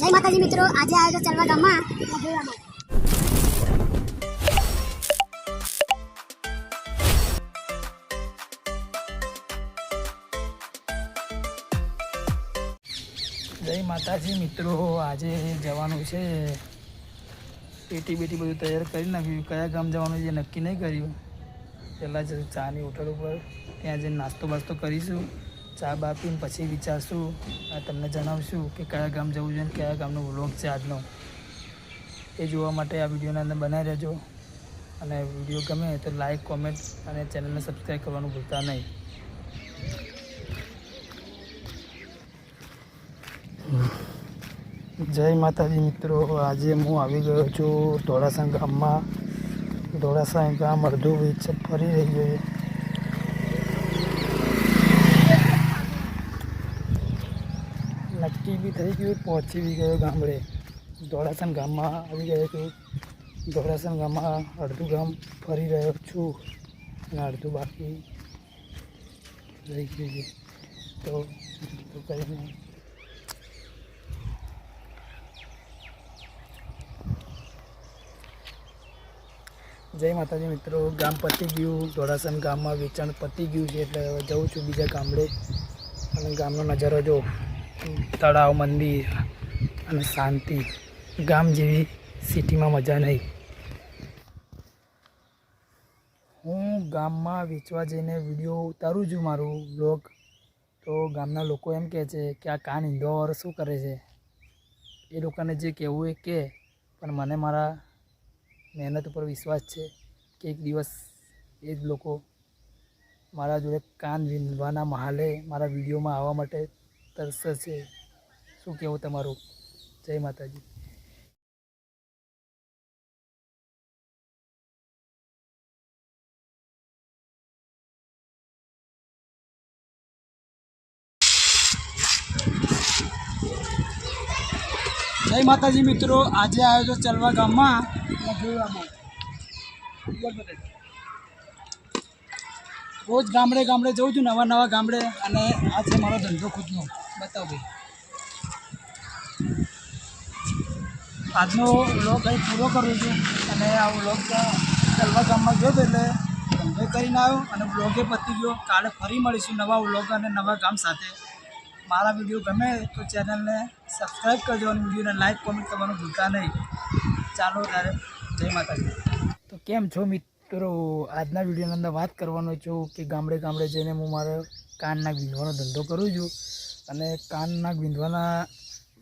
જય માતાજી મિત્રો, આજે આવ્યો ચલવા ગામમાં. જય માતાજી મિત્રો, આજે જવાનું છે. પેટી બેટી બધું તૈયાર કરી નાખ્યું. કયા ગામ જવાનું છે નક્કી નહીં કર્યું. પહેલાં જ ચાની હોટલ ઉપર ત્યાં જઈને નાસ્તો બાસ્તો કરીશું. ચા બા પીને પછી વિચારશું અને તમને જણાવશું કે કયા ગામ જવું જોઈએ કયા ગામનો વ્લોગ છે આજનો. એ જોવા માટે આ વિડીયોના અંદર બનાવી રહેજો. અને વીડિયો ગમે તો લાઇક કોમેન્ટ અને ચેનલને સબસ્ક્રાઈબ કરવાનું ભૂલતા નહીં. જય માતાજી મિત્રો, આજે હું આવી ગયો છું ધોળાસા ગામમાં. ધોળાસા ગામ અડધું વેચ ફરી રહ્યો છે નક્કી બી થઈ ગયું, પહોંચી બી ગયો ગામડે. ધોળાસન ગામમાં આવી ગયો છું. ધોળાસન ગામમાં અડધું ગામ ફરી રહ્યો છું અને અડધું બાકી રહી ગયું છે. તો કરીને જય માતાજી મિત્રો, ગામ પતી ગયું ધોળાસન ગામમાં વેચાણ પતી ગયું છે એટલે હવે જઉં છું બીજા ગામડે. અને ગામનો નજારો જો તળાવ, મંદિર અને શાંતિ. ગામ જેવી સિટીમાં મજા નહીં. હું ગામમાં વેચવા જઈને વીડિયો ઉતારું છું મારું બ્લોગ તો ગામના લોકો એમ કહે છે કે આ કાન ઇન્દોર શું કરે છે? એ લોકોને જે કહેવું એ કે, પણ મને મારા મહેનત ઉપર વિશ્વાસ છે કે એક દિવસ એ જ લોકો મારા જોડે કાન વિંધવાના મહાલે મારા વિડીયોમાં આવવા માટે તરસશે શું કહેવું તમારું? જય માતાજી. જય માતાજી મિત્રો આજે આવ્યો તો ચલવા ગામમાં. રોજ ગામડે ગામડે જઉં છું નવા નવા ગામડે અને આ છે મારો ધંધો ખુદનો. બતાવો ભાઈ. આજનો વ્લોગ અહીં પૂરો કરું છું. અને આ વ્લોગ ચલવા ગામમાં ગયો એટલે ધંધો કરીને આવ્યો અને વ્લોગે પતી ગયો. કાલે ફરી મળીશું નવા વ્લોગ અને નવા ગામ સાથે. મારા વીડિયો ગમે તો ચેનલને સબસ્ક્રાઈબ કરજો અને વિડીયોને લાઇક કોમેન્ટ કરવાનું ભૂલતા નહીં. ચાલો ત્યારે જય માતાજી. તો કેમ છો મિત્રો? આજના વિડીયોની અંદર વાત કરવાનો છું કે ગામડે ગામડે જઈને હું મારો કાનના વિંધવાનો ધંધો કરું છું. અને કાનના વિંધવાના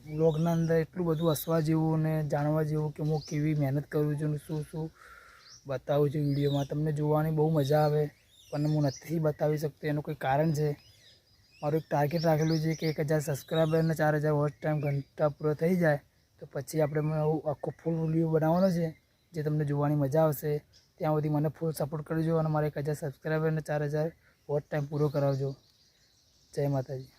બ્લોગના અંદર એટલું બધું હસવા જેવું અને જાણવા જેવું કે હું કેવી મહેનત કરું છું શું શું બતાવું છું વિડીયોમાં, તમને જોવાની બહુ મજા આવે, પણ હું નથી બતાવી શકતો, એનું કોઈ કારણ છે? મારું એક ટાર્ગેટ રાખેલું છે કે એક હજાર સબસ્ક્રાઈબર અને ચાર હજાર વોચ ટાઈમ ઘંટા પૂરો થઈ જાય, તો પછી આપણે આખો ફૂલ વીડિયો બનાવવાનો છે, જે તમને જોવાની મજા આવશે. ત્યાં સુધી મને ફૂલ સપોર્ટ કરજો અને મારે એક હજાર સબસ્ક્રાઈબર અને ચાર હજાર વોચ ટાઈમ પૂરો કરાવજો. જય માતાજી.